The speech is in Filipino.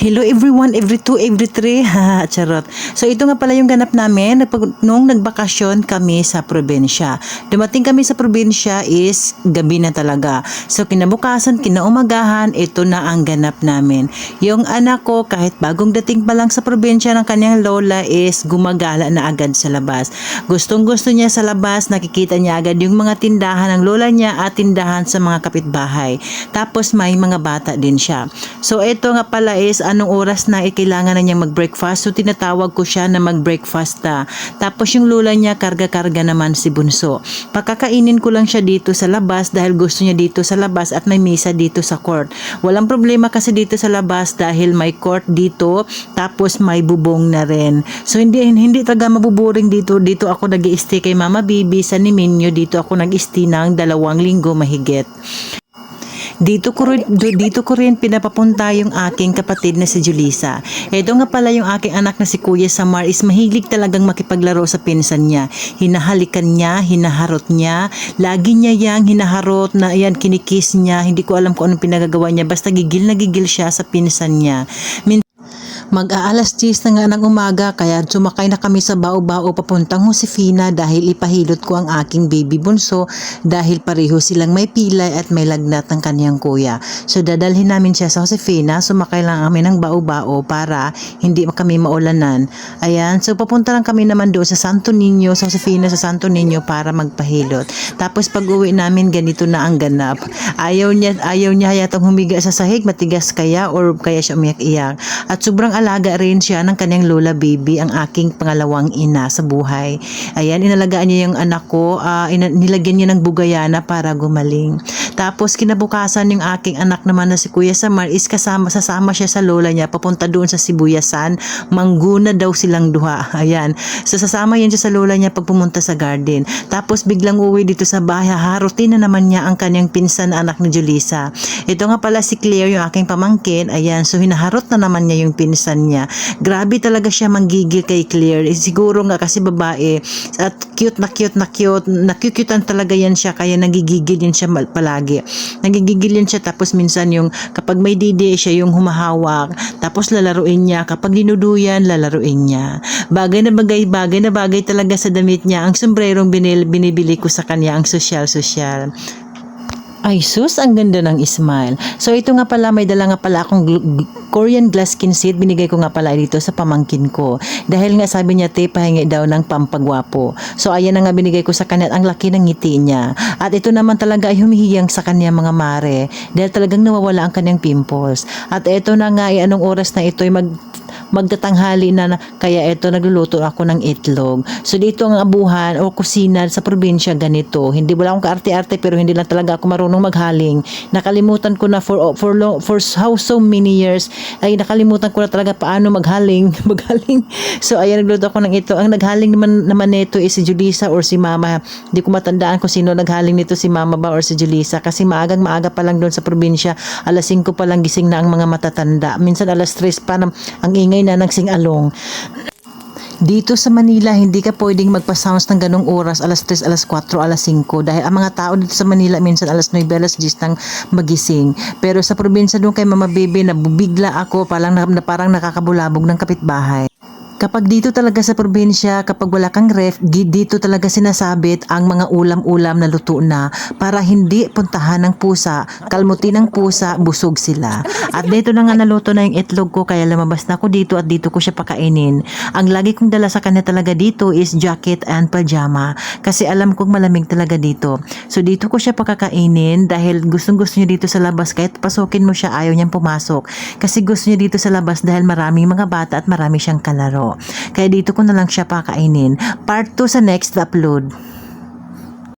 Hello everyone, every two, every three. Ha, charot. So ito nga pala yung ganap namin nagpag- nung nagbakasyon kami sa probinsya. Dumating kami sa probinsya is gabi na talaga. So kinabukasan, kinaumagahan, ito na ang ganap namin. Yung anak ko kahit bagong dating pa lang sa probinsya ng kanyang lola is gumagala na agad sa labas. Gustong gusto niya sa labas, nakikita niya agad yung mga tindahan ng lola niya at tindahan sa mga kapitbahay. Tapos may mga bata din siya. So ito nga pala is anong oras na kailangan na niyang mag-breakfast. So tinatawag ko siya na mag-breakfast na. Tapos yung lola niya karga-karga naman si Bunso. Pakakainin ko lang siya dito sa labas dahil gusto niya dito sa labas at may misa dito sa court. Walang problema kasi dito sa labas dahil may court dito tapos may bubong na rin. So hindi hindi talaga mabuboring dito. Dito ako nag-stay kay Mama Bibi sa Niminyo. Dito ako nag-stay ng dalawang linggo mahigit. Dito ko, rin, dito ko rin pinapapunta yung aking kapatid na si Julisa. Ito nga pala yung aking anak na si Kuya Samar is mahilig talagang makipaglaro sa pinsan niya. Hinahalikan niya, hinaharot niya, lagi niya yang hinaharot na yan kinikis niya. Hindi ko alam kung anong pinagagawa niya. Basta gigil na gigil siya sa pinsan niya. Min- Mag-aalas 10 na nga ng umaga kaya sumakay na kami sa bao-bao papuntang Josefina dahil ipahilot ko ang aking baby bunso dahil pareho silang may pilay at may lagnat ng kanyang kuya. So dadalhin namin siya sa Josefina, sumakay lang kami ng bao-bao para hindi kami maulanan. Ayan, so papunta lang kami naman doon sa Santo Niño, sa Josefina sa Santo Niño para magpahilot. Tapos pag uwi namin ganito na ang ganap. Ayaw niya, ayaw niya hayatang humiga sa sahig, matigas kaya or kaya siya umiyak-iyak. At sobrang alaga rin siya ng kanyang lola baby, ang aking pangalawang ina sa buhay. Ayan, inalagaan niya yung anak ko, ina- nilagyan niya ng bugayana para gumaling. Tapos kinabukasan yung aking anak naman na si Kuya Samar is kasama, sasama siya sa lola niya papunta doon sa Sibuyasan. Mangguna daw silang duha. Ayan. So sasama yan siya sa lola niya pag pumunta sa garden. Tapos biglang uwi dito sa bahay. Harutin na naman niya ang kanyang pinsan na anak ni Julisa. Ito nga pala si Claire, yung aking pamangkin. Ayan. So hinaharot na naman niya yung pinsan niya. Grabe talaga siya manggigil kay Claire. Eh, siguro nga kasi babae at cute na cute na cute. Nakukutan talaga yan siya kaya nagigigil yan siya mal- palagi. Nagigigil yan siya tapos minsan yung kapag may didi siya yung humahawak tapos lalaruin niya. Kapag dinuduyan, lalaruin niya. Bagay na bagay, bagay na bagay talaga sa damit niya. Ang sombrerong binil, binibili ko sa kanya, ang sosyal-sosyal. Ay sus, ang ganda ng smile. So ito nga pala, may dala nga pala akong Korean glass skin set. Binigay ko nga pala dito sa pamangkin ko. Dahil nga sabi niya, te, pahingi daw ng pampagwapo. So ayan na nga binigay ko sa kanya at ang laki ng ngiti niya. At ito naman talaga ay humihiyang sa kanya mga mare. Dahil talagang nawawala ang kanyang pimples. At ito na nga, ay anong oras na ito ay mag magtatanghali na, na kaya ito nagluluto ako ng itlog. So dito ang abuhan o kusina sa probinsya ganito. Hindi wala akong kaarte-arte pero hindi lang talaga ako marunong maghaling. Nakalimutan ko na for for long, for how so many years ay nakalimutan ko na talaga paano maghaling, maghaling. So ayan nagluto ako ng ito. Ang naghaling naman naman nito is si Julisa or si Mama. Hindi ko matandaan kung sino naghaling nito si Mama ba or si Julisa kasi maagang maaga pa lang doon sa probinsya. Alas 5 pa lang gising na ang mga matatanda. Minsan alas 3 pa na, ang ingay na ng sing-along. Dito sa Manila, hindi ka pwedeng magpa-sounds ng ganong oras, alas 3, alas 4, alas 5. Dahil ang mga tao dito sa Manila, minsan alas 9, alas 10 nang magising. Pero sa probinsya doon kay Mama Bebe, nabubigla ako, parang, na, parang nakakabulabog ng kapitbahay. Kapag dito talaga sa probinsya, kapag wala kang ref, dito talaga sinasabit ang mga ulam-ulam na luto na para hindi puntahan ng pusa, kalmutin ng pusa, busog sila. At dito na nga naluto na yung itlog ko kaya lumabas na ako dito at dito ko siya pakainin. Ang lagi kong dala sa kanya talaga dito is jacket and pajama kasi alam kong malamig talaga dito. So dito ko siya pakakainin dahil gustong gusto niya dito sa labas kahit pasukin mo siya ayaw niyang pumasok kasi gusto niya dito sa labas dahil maraming mga bata at marami siyang kalaro. Kaya dito ko na lang siya pakainin. Part 2 sa next upload.